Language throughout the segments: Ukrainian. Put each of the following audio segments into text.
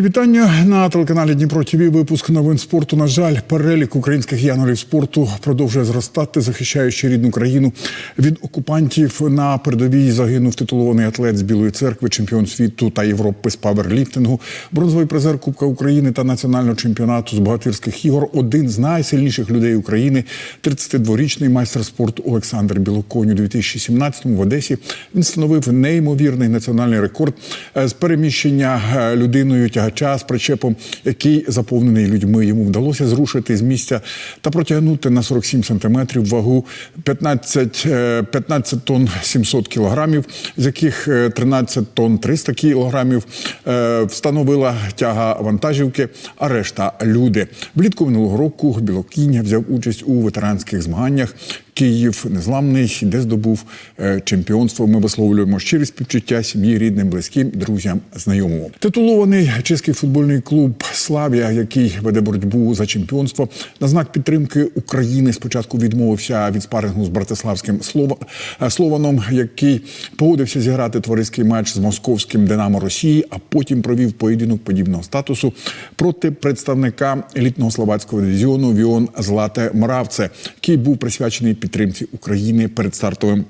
Вітання на телеканалі Дніпро ТВ. Випуск новин спорту. На жаль, перелік українських янголів спорту продовжує зростати, захищаючи рідну країну від окупантів. На передовій загинув титулований атлет з Білої церкви, чемпіон світу та Європи з паверліфтингу, бронзовий призер Кубка України та національного чемпіонату з богатирських ігор. Один з найсильніших людей України, 32-річний майстер спорту Олександр Білоконь. У 2017-му в Одесі він встановив неймовірний національний рекорд е, з переміщення е, людиною з причепом, який заповнений людьми. Йому вдалося зрушити з місця та протягнути на 47 сантиметрів вагу 15, е, 15 тонн 700 кілограмів, з яких е, 13 тонн 300 кілограмів е, встановила тяга вантажівки, а решта люди. Влітку минулого року Білокінь взяв участь у ветеранських змаганнях. Київ незламний, де здобув е, чемпіонство. Ми висловлюємо щирі співчуття сім'ї, рідним, близьким, друзям, знайомим. Титулований чеський футбольний клуб Славія, який веде боротьбу за чемпіонство, на знак підтримки України спочатку відмовився від спарингу з братиславським е, Слованом, який погодився зіграти товариський матч з московським Динамо Росії, а потім провів поєдинок подібного статусу проти представника елітного словацького дивізіону Віон Злате Моравце, який був присвячений підтримці України перед стартовим.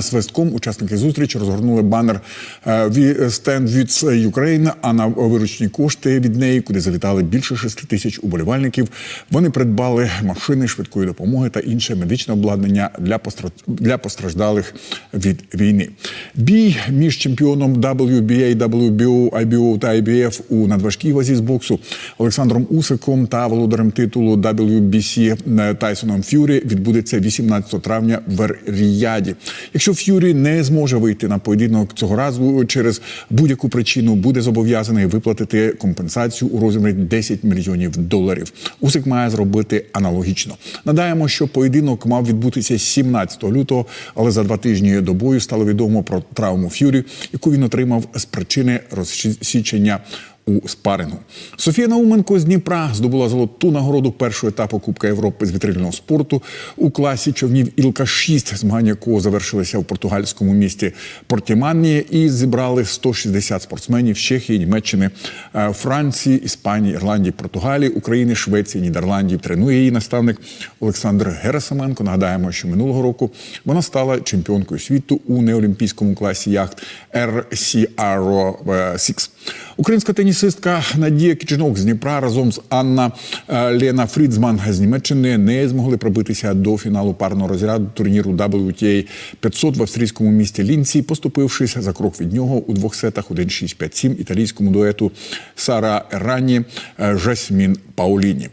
Свистком учасники зустрічі розгорнули банер е, «We Stand with Ukraine», а на виручні кошти від неї, куди завітали більше 6 тисяч уболівальників, вони придбали машини швидкої допомоги та інше медичне обладнання для, постра- для постраждалих від війни. Бій між чемпіоном WBA, WBO, IBO та IBF у надважкій вазі з боксу Олександром Усиком та володарем титулу WBC Тайсоном Ф'юрі відбудеться 18 травня в Ріяді. Якщо Ф'юрі не зможе вийти на поєдинок цього разу через будь-яку причину, буде зобов'язаний виплатити компенсацію у розмірі 10 мільйонів доларів. Усик має зробити аналогічно. Надаємо, що поєдинок мав відбутися 17 лютого, але за два тижні до бою стало відомо про травму Ф'юрі, яку він отримав з причини розсічення у спарингу. Софія Науменко з Дніпра здобула золоту нагороду першого етапу Кубка Європи з вітрильного спорту у класі човнів Ілка 6 змагання якого завершилися в португальському місті Портіманії і зібрали 160 спортсменів з Чехії, Німеччини, е, Франції, Іспанії, Ірландії, Португалії, України, Швеції, Нідерландів. Тренує її наставник Олександр Герасименко. Нагадаємо, що минулого року вона стала чемпіонкою світу у неолімпійському класі яхт RCRO 6. Українська тенісистка Надія Кічинок з Дніпра разом з Анна е, Лена Фрідзман з Німеччини не змогли пробитися до фіналу парного розряду турніру WTA 500 в австрійському місті Лінці, поступившись за крок від нього у двох сетах 1-6-5-7 італійському дуету Сара Ерані е, Жасмін Пауліні.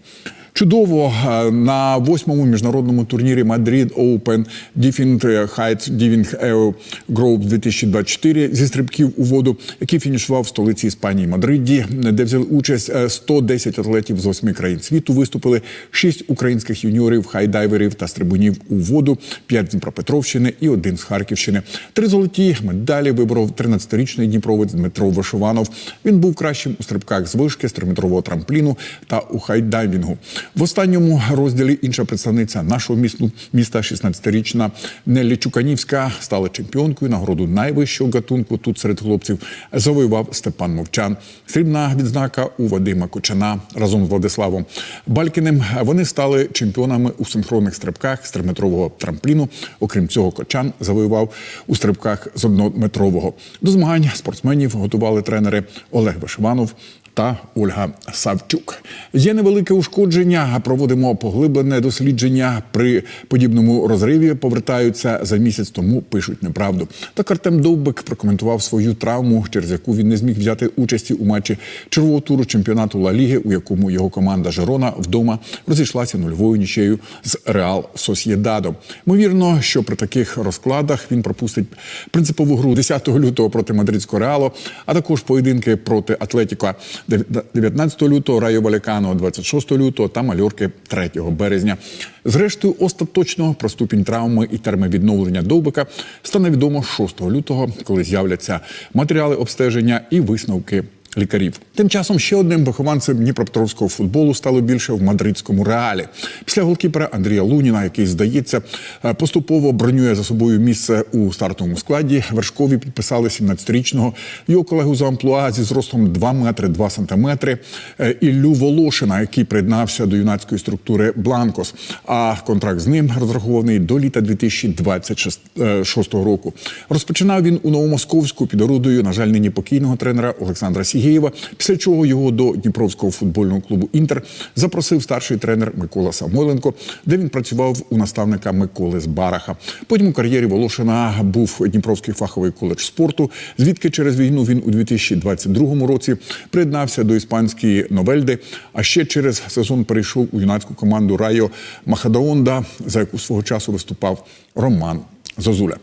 Чудово е, на восьмому міжнародному турнірі Madrid Open Different Heights Diving Air Group 2024 зі стрибків у воду, який фінішував в столиці Іспанії Мадриді, де взяли участь е, 110 атлетів з восьми країн світу. Виступили шість українських юніорів, хайдайверів та стрибунів у воду, п'ять з Дніпропетровщини і один з Харківщини. Три золоті медалі виборов 13-річний дніпровець Дмитро Вишованов. Він був кращим у стрибках з вишки, з триметрового трампліну та у хайдайвінгу. В останньому розділі інша представниця нашого місту, міста, 16-річна Неллі Чуканівська, стала чемпіонкою нагороду найвищого гатунку. Тут серед хлопців завоював Степан Мовчан. Срібна відзнака у Вадима Кочана разом з Владиславом Балькіним. Вони стали чемпіонами у синхронних стрибках з триметрового трампліну. Окрім цього, Кочан завоював у стрибках з однометрового. До змагань спортсменів готували тренери Олег Вишиванов та Ольга Савчук. Є невелике ушкодження. Проводимо поглиблене дослідження. При подібному розриві повертаються за місяць тому. Пишуть неправду. Так Артем Довбик прокоментував свою травму, через яку він не зміг взяти участі у матчі червового туру чемпіонату Ла Ліги, у якому його команда Жерона вдома розійшлася нульовою нічею з Реал Сосєдадом. Ймовірно, що при таких розкладах він пропустить принципову гру 10 лютого проти мадридського реалу, а також поєдинки проти Атлетіко 19 лютого, Райо Валікано 26 лютого та Мальорки 3 березня. Зрештою, остаточно про ступінь травми і термін відновлення довбика стане відомо 6 лютого, коли з'являться матеріали обстеження і висновки лікарів. Тим часом ще одним вихованцем Дніпропетровського футболу стало більше в мадридському реалі. Після голкіпера Андрія Луніна, який здається, е, поступово бронює за собою місце у стартовому складі. Вершкові підписали 17-річного його колегу за амплуа зі зростом 2 метри 2 сантиметри е, Іллю Волошина, який приєднався до юнацької структури Бланкос. А контракт з ним розрахований до літа 2026 року. Розпочинав він у Новомосковську під орудою, на жаль, нині покійного тренера Олександра Сігєєва, після чого його до Дніпровського футбольного клубу Інтер запросив старший тренер Микола Самойленко, де він працював у наставника Миколи Збараха. Потім у кар'єрі Волошина був Дніпровський фаховий коледж спорту, звідки через війну він у 2022 році приєднався до іспанської Новельди, а ще через сезон перейшов у юнацьку команду Райо Махадаонда, за яку свого часу виступав Роман Зозуля.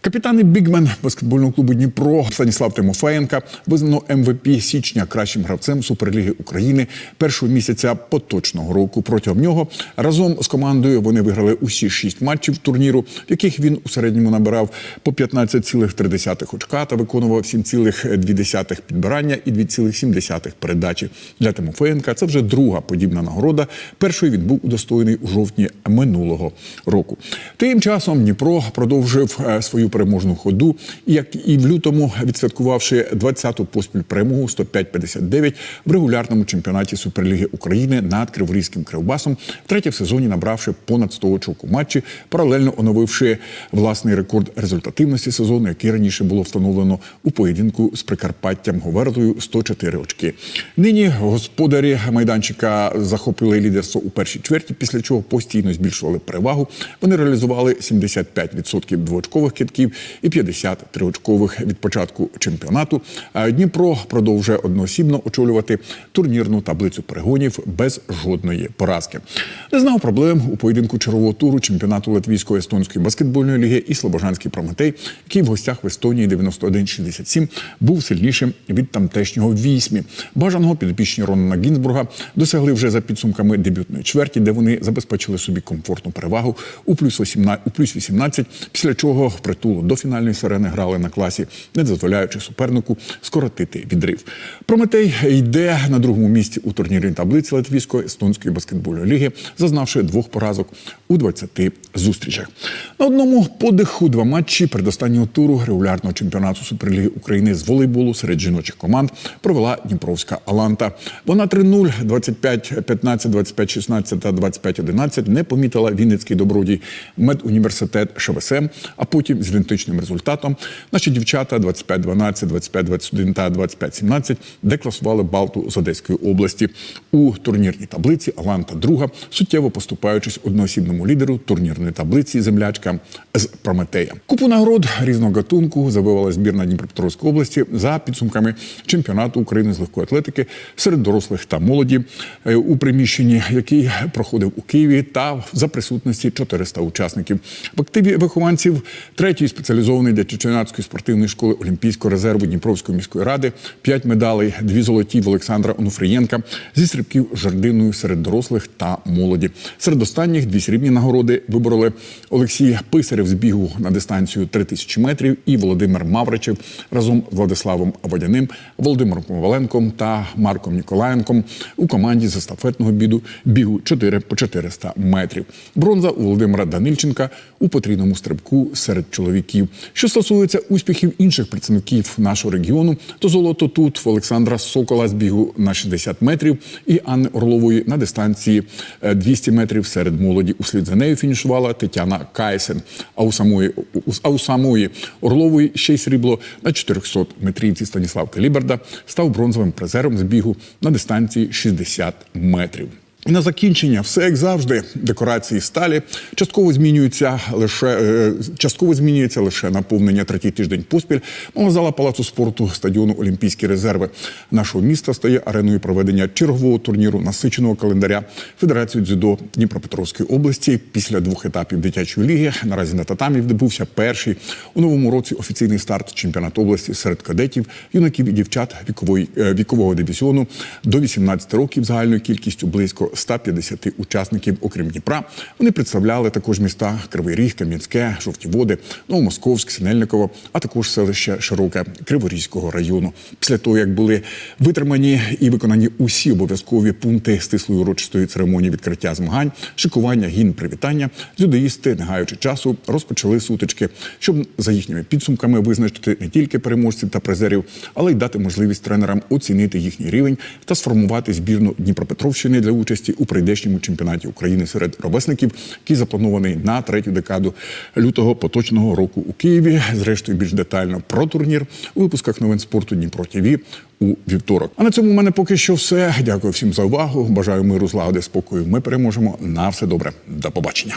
Капітан і бігмен баскетбольного клубу Дніпро Станіслав Тимофеєнка визнано МВП січня кращим гравцем Суперліги України першого місяця поточного року. Протягом нього разом з командою вони виграли усі шість матчів турніру, в яких він у середньому набирав по 15,3 очка та виконував 7,2 підбирання і 2,7 передачі. Для Тимофеєнка це вже друга подібна нагорода. Першою він був удостоєний у жовтні минулого року. Тим часом Дніпро продовжив е, свою переможну ходу, як і в лютому, відсвяткувавши 20-ту поспіль перемогу 105-59 в регулярному чемпіонаті Суперліги України над Криворізьким Кривбасом, втретє в сезоні набравши понад 100 очок у матчі, паралельно оновивши власний рекорд результативності сезону, який раніше було встановлено у поєдинку з Прикарпаттям Говерлою 104 очки. Нині господарі майданчика захопили лідерство у першій чверті, після чого постійно збільшували перевагу. Вони реалізували 75% двоочкових китків і 53 очкових від початку чемпіонату. Дніпро продовжує одноосібно очолювати турнірну таблицю перегонів без жодної поразки. Не знав проблем у поєдинку чергового туру чемпіонату Латвійсько-естонської баскетбольної ліги і Слобожанський Прометей, який в гостях в Естонії 91-67 був сильнішим від тамтешнього вісьмі. Бажаного підопічні Ронана Гінзбурга досягли вже за підсумками дебютної чверті, де вони забезпечили собі комфортну перевагу у плюс 18, у плюс 18, після чого впритулу до фінальної сирени грали на класі, не дозволяючи супернику скоротити відрив. Прометей йде на другому місці у турнірній таблиці Латвійсько-естонської баскетбольної ліги, зазнавши двох поразок у 20 зустрічах. На одному подиху два матчі передостаннього туру регулярного чемпіонату Суперліги України з волейболу серед жіночих команд провела Дніпровська Аланта. Вона 3-0, 25-15, 25-16 та 25-11 не помітила Вінницький добродій медуніверситет ШВСМ, а потім з ідентичним результатом наші дівчата 25-12, 25-21 та 25-17 декласували Балту з Одеської області у турнірній таблиці. Аланта друга, суттєво поступаючись одноосібному лідеру турнірної таблиці землячка з Прометея. Купу нагород різного гатунку завоювала збірна Дніпропетровської області за підсумками чемпіонату України з легкої атлетики серед дорослих та молоді е, у приміщенні, який проходив у Києві, та за присутності 400 учасників. В активі вихованців третьої спеціалізованої для чеченської спортивної школи Олімпійського резерву Дніпровської міської ради, п'ять медалей, дві золоті в Олександра Онуфрієнка зі стрибків жардиною серед дорослих та молоді. Серед останніх дві срібні нагороди вибороли Олексій Писарев з бігу на дистанцію 3000 метрів і Володимир Мавричев разом з Владиславом Водяним, Володимиром Коваленком та Марком Ніколаєнком у команді з естафетного біду бігу 4 по 400 метрів. Бронза у Володимира Данильченка у потрійному стрибку серед чоловіків. Що стосується успіхів інших представників нашого регіону, то золото тут в Олександра Сокола з бігу на 60 метрів і Анни Орлової на дистанції е, 200 метрів серед молоді. Услід за нею фінішувала Тетяна Кайсен. А у самої а у самої Орлової ще й срібло на 400 метрівці Станіслав Каліберда став бронзовим призером з бігу на дистанції 60 метрів. І на закінчення, все як завжди, декорації сталі частково змінюються лише е, частково змінюється лише наповнення третій тиждень поспіль. Мова зала палацу спорту стадіону Олімпійські резерви нашого міста стає ареною проведення чергового турніру насиченого календаря Федерації дзюдо Дніпропетровської області. Після двох етапів дитячої ліги наразі на татамі відбувся перший у новому році офіційний старт чемпіонату області серед кадетів, юнаків і дівчат вікової е, вікового дивізіону до 18 років загальною кількістю близько близько 150 учасників. Окрім Дніпра, вони представляли також міста Кривий Ріг, Кам'янське, Жовті Води, Новомосковськ, Синельниково, а також селище Широке Криворізького району. Після того, як були витримані і виконані усі обов'язкові пункти стислої урочистої церемонії відкриття змагань, шикування гімн привітання, дзюдоїсти, не гаючи часу, розпочали сутички, щоб за їхніми підсумками визначити не тільки переможців та призерів, але й дати можливість тренерам оцінити їхній рівень та сформувати збірну Дніпропетровщини для участі у прийдешньому чемпіонаті України серед ровесників, який запланований на третю декаду лютого поточного року у Києві. Зрештою, більш детально про турнір у випусках новин спорту Дніпро ТІВІ у вівторок. А на цьому в мене поки що все. Дякую всім за увагу. Бажаю миру, злагоди, спокою. Ми переможемо. На все добре. До побачення.